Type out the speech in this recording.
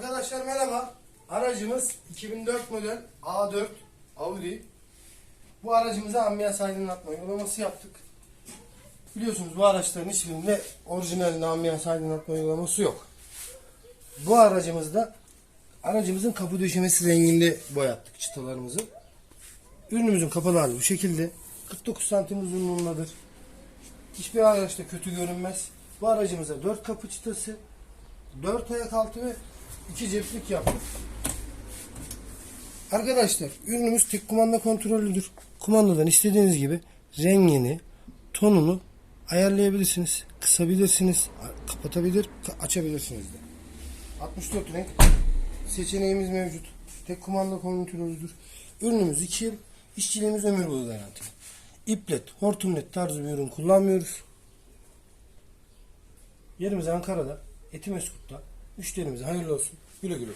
Arkadaşlar merhaba. Aracımız 2004 model A4 Audi. Bu aracımıza ambiyans aydınlatma uygulaması yaptık. Biliyorsunuz bu araçların hiçbirinde orijinal ambiyans aydınlatma uygulaması yok. Bu aracımızda aracımızın kapı döşemesi renginde boyattık çıtalarımızı. Ürünümüzün kapalı hali bu şekilde. 49 santim uzunluğundadır. Hiçbir araçta kötü görünmez. Bu aracımıza 4 kapı çıtası, 4 ayak altı ve 2 ceplik yaptık. Arkadaşlar ürünümüz tek kumanda kontrollüdür. Kumandadan istediğiniz gibi rengini, tonunu ayarlayabilirsiniz. Kısabilirsiniz, kapatabilir, açabilirsiniz de. 64 renk seçeneğimiz mevcut. Tek kumanda kontrolüdür. Ürünümüz 2 yıl, işçiliğimiz ömür boyu garanti. İplet, hortumlet tarzı bir ürün kullanmıyoruz. Yerimiz Ankara'da, Etimeskut'ta. Müşterimize hayırlı olsun. Güle güle.